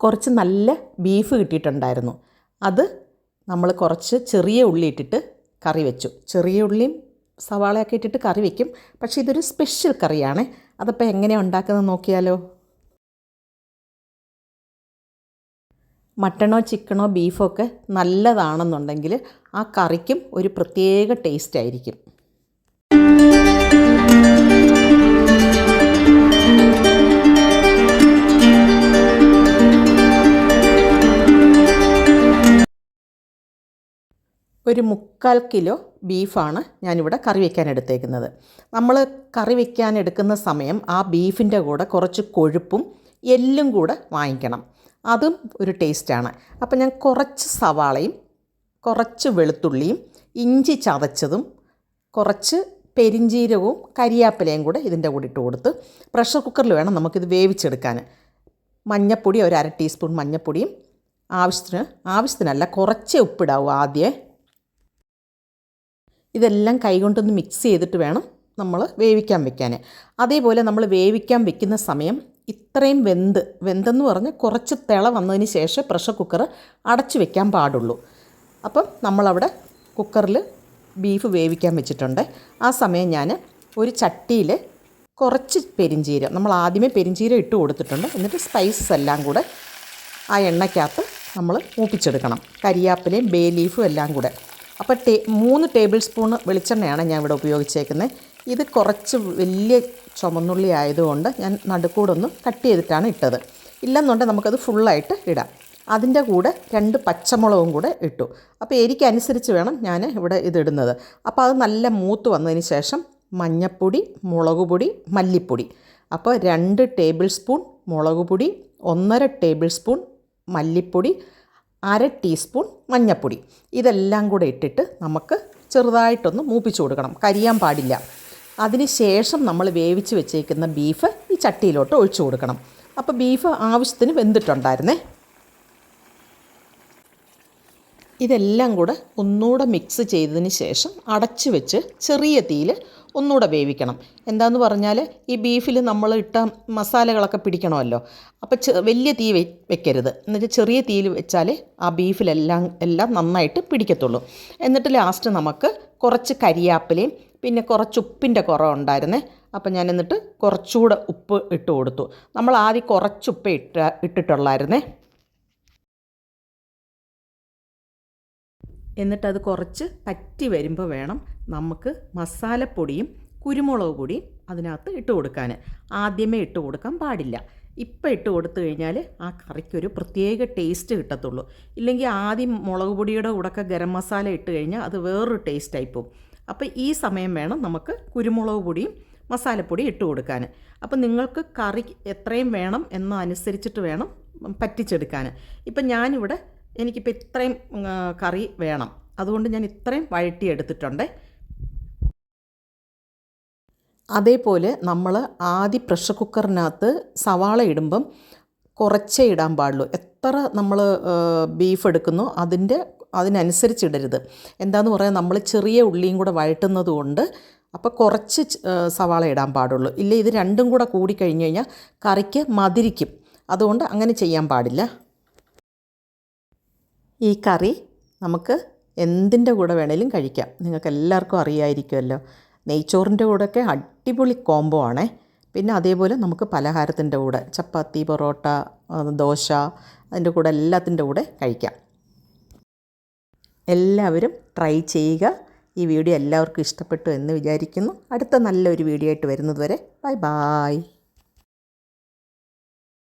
കുറച്ച് നല്ല ബീഫ് കിട്ടിയിട്ടുണ്ടായിരുന്നു. അത് നമ്മൾ കുറച്ച് ചെറിയ ഉള്ളി ഇട്ടിട്ട് കറി വെച്ചു. ചെറിയ ഉള്ളിയും സവാളയൊക്കെ ഇട്ടിട്ട് കറി വെക്കും. പക്ഷേ ഇതൊരു സ്പെഷ്യൽ കറിയാണ്. അതപ്പോൾ എങ്ങനെയാണ് ഉണ്ടാക്കുന്നത് നോക്കിയാലോ? മട്ടണോ ചിക്കനോ ബീഫോ ഒക്കെ നല്ലതാണെന്നുണ്ടെങ്കിൽ ആ കറിക്കും ഒരു പ്രത്യേക ടേസ്റ്റ് ആയിരിക്കും. ഒരു മുക്കാൽ കിലോ ബീഫാണ് ഞാനിവിടെ കറി വയ്ക്കാൻ എടുത്തേക്കുന്നത്. നമ്മൾ കറി വയ്ക്കാൻ എടുക്കുന്ന സമയം ആ ബീഫിന്റെ കൂടെ കുറച്ച് കൊഴുപ്പും എല്ലും കൂടെ വാങ്ങിക്കണം. അതും ഒരു ടേസ്റ്റാണ്. അപ്പോൾ ഞാൻ കുറച്ച് സവാളയും കുറച്ച് വെളുത്തുള്ളിയും ഇഞ്ചി ചതച്ചതും കുറച്ച് പെരിഞ്ചീരകവും കരിയാപ്പിലയും കൂടെ ഇതിന്റെ കൂടെ ഇട്ട് കൊടുത്ത് പ്രഷർ കുക്കറിൽ വേണം നമുക്കിത് വേവിച്ചെടുക്കാൻ. മഞ്ഞപ്പൊടി ഒരു അര ടീസ്പൂൺ മഞ്ഞപ്പൊടിയും ആവശ്യത്തിന് ആവശ്യത്തിനല്ല കുറച്ചേ ഉപ്പിടാവും ആദ്യമേ ഇതെല്ലാം കൈകൊണ്ടൊന്ന് മിക്സ് ചെയ്തിട്ട് വേണം നമ്മൾ വേവിക്കാൻ വെക്കാൻ അതേപോലെ നമ്മൾ വേവിക്കാൻ വെക്കുന്ന സമയം ഇത്രയും വെന്ത് വെന്തെന്ന് പറഞ്ഞ് കുറച്ച് തിള വന്നതിന് ശേഷം പ്രഷർ കുക്കർ അടച്ചു വെക്കാൻ പാടുള്ളൂ. അപ്പം നമ്മളവിടെ കുക്കറിൽ ബീഫ് വേവിക്കാൻ വെച്ചിട്ടുണ്ട്. ആ സമയം ഞാൻ ഒരു ചട്ടിയിൽ കുറച്ച് പെരിഞ്ചീരം നമ്മൾ ആദ്യമേ പെരിഞ്ചീരം ഇട്ട് കൊടുത്തിട്ടുണ്ട്. എന്നിട്ട് സ്പൈസസ് എല്ലാം കൂടെ ആ എണ്ണയ്ക്കകത്ത് നമ്മൾ മൂപ്പിച്ചെടുക്കണം. കരിയാപ്പിലയും ബേ ലീഫും എല്ലാം കൂടെ. അപ്പോൾ ടേ മൂന്ന് ടേബിൾ സ്പൂൺ വെളിച്ചെണ്ണയാണ് ഞാൻ ഇവിടെ ഉപയോഗിച്ചേക്കുന്നത്. ഇത് കുറച്ച് വലിയ ചുമന്നുള്ളി ആയതുകൊണ്ട് ഞാൻ നടുക്കൂടൊന്ന് കട്ട് ചെയ്തിട്ടാണ് ഇട്ടത്. ഇല്ലെന്നുണ്ടെങ്കിൽ നമുക്കത് ഫുള്ളായിട്ട് ഇടാം. അതിന്റെ കൂടെ രണ്ട് പച്ചമുളകും കൂടെ ഇട്ടു. അപ്പോൾ എരിക്കനുസരിച്ച് വേണം ഞാൻ ഇവിടെ ഇതിടുന്നത് അപ്പോൾ അത് നല്ല മൂത്ത് വന്നതിന് ശേഷം മഞ്ഞപ്പൊടി മുളക് പൊടി മല്ലിപ്പൊടി. അപ്പോൾ രണ്ട് ടേബിൾ സ്പൂൺ മുളക് പൊടി ഒന്നര ടേബിൾ സ്പൂൺ മല്ലിപ്പൊടി അര ടീസ്പൂൺ മഞ്ഞൾപ്പൊടി ഇതെല്ലാം കൂടെ ഇട്ടിട്ട് നമുക്ക് ചെറുതായിട്ടൊന്ന് മൂപ്പിച്ചു കൊടുക്കണം. കരിയാൻ പാടില്ല. അതിന് ശേഷം നമ്മൾ വേവിച്ച് വെച്ചേക്കുന്ന ബീഫ് ഈ ചട്ടിയിലോട്ട് ഒഴിച്ചു കൊടുക്കണം. അപ്പോൾ ബീഫ് ആവശ്യത്തിന് വെന്തിട്ടുണ്ടായിരുന്നേ. ഇതെല്ലാം കൂടെ ഒന്നുകൂടെ മിക്സ് ചെയ്തതിന് ശേഷം അടച്ച് വെച്ച് ചെറിയ തീയിൽ ഒന്നുകൂടെ വേവിക്കണം. എന്താന്ന് പറഞ്ഞാൽ ഈ ബീഫിൽ നമ്മൾ ഇട്ട മസാലകളൊക്കെ പിടിക്കണമല്ലോ. അപ്പോൾ വലിയ തീ വെ വെക്കരുത്. എന്നിട്ട് ചെറിയ തീയിൽ വെച്ചാൽ ആ ബീഫിലെല്ലാം എല്ലാം നന്നായിട്ട് പിടിക്കത്തുള്ളൂ. എന്നിട്ട് ലാസ്റ്റ് നമുക്ക് കുറച്ച് കരിയാപ്പിലയും പിന്നെ കുറച്ച് ഉപ്പിന്റെ കുറവുണ്ടായിരുന്നേ അപ്പം ഞാൻ എന്നിട്ട് കുറച്ചുകൂടെ ഉപ്പ് ഇട്ട് കൊടുത്തു. നമ്മൾ ആദ്യം കുറച്ച് ഉപ്പ് ഇട്ട ഇട്ടിട്ടുള്ളായിരുന്നേ. എന്നിട്ടത് കുറച്ച് പറ്റി വരുമ്പോൾ വേണം നമുക്ക് മസാലപ്പൊടിയും കുരുമുളക് പൊടിയും അതിനകത്ത് ഇട്ട് കൊടുക്കാൻ ആദ്യമേ ഇട്ട് കൊടുക്കാൻ പാടില്ല. ഇപ്പം ഇട്ട് കൊടുത്തു കഴിഞ്ഞാൽ ആ കറിക്കൊരു പ്രത്യേക ടേസ്റ്റ് കിട്ടത്തുള്ളൂ. ഇല്ലെങ്കിൽ ആദ്യം മുളക് പൊടിയുടെ കൂടെയൊക്കെ ഗരം മസാല ഇട്ട് കഴിഞ്ഞാൽ അത് വേറൊരു ടേസ്റ്റ് പോകും അപ്പോൾ ഈ സമയം വേണം നമുക്ക് കുരുമുളക് പൊടിയും മസാലപ്പൊടി ഇട്ട് കൊടുക്കാൻ അപ്പോൾ നിങ്ങൾക്ക് കറി എത്രയും വേണം എന്നനുസരിച്ചിട്ട് വേണം പറ്റിച്ചെടുക്കാൻ ഇപ്പം ഞാനിവിടെ എനിക്കിപ്പോൾ ഇത്രയും കറി വേണം. അതുകൊണ്ട് ഞാൻ ഇത്രയും വഴറ്റിയെടുത്തിട്ടുണ്ട് അതേപോലെ നമ്മൾ ആദ്യ പ്രഷർ കുക്കറിനകത്ത് സവാള ഇടുമ്പം കുറച്ചേ ഇടാൻ പാടുള്ളൂ. എത്ര നമ്മൾ ബീഫ് എടുക്കുന്നു അതിന്റെ അതിനനുസരിച്ച് ഇടരുത്. എന്താന്ന് പറയാൻ നമ്മൾ ചെറിയ ഉള്ളിയും കൂടെ വഴറ്റുന്നത് കൊണ്ട് അപ്പോൾ കുറച്ച് സവാള ഇടാൻ പാടുള്ളൂ. ഇല്ല ഇത് രണ്ടും കൂടെ കൂടി കഴിഞ്ഞ് കഴിഞ്ഞാൽ കറിക്ക് മതിരിക്കും. അതുകൊണ്ട് അങ്ങനെ ചെയ്യാൻ പാടില്ല. ഈ കറി നമുക്ക് എന്തിന്റെ കൂടെ വേണേലും കഴിക്കാം. നിങ്ങൾക്ക് എല്ലാവർക്കും അറിയായിരിക്കുമല്ലോ. നെയ്ച്ചോറിന്റെ കൂടെയൊക്കെ അടിപൊളി കോംബോ ആണേ. പിന്നെ അതേപോലെ നമുക്ക് പലഹാരത്തിന്റെ കൂടെ ചപ്പാത്തി പൊറോട്ട ദോശ അതിന്റെ കൂടെ എല്ലാത്തിന്റെ കൂടെ കഴിക്കാം. എല്ലാവരും ട്രൈ ചെയ്യുക. ഈ വീഡിയോ എല്ലാവർക്കും ഇഷ്ടപ്പെട്ടു എന്ന് വിചാരിക്കുന്നു. അടുത്ത നല്ലൊരു വീഡിയോ ആയിട്ട് വരുന്നത് വരെ ബൈ ബായ്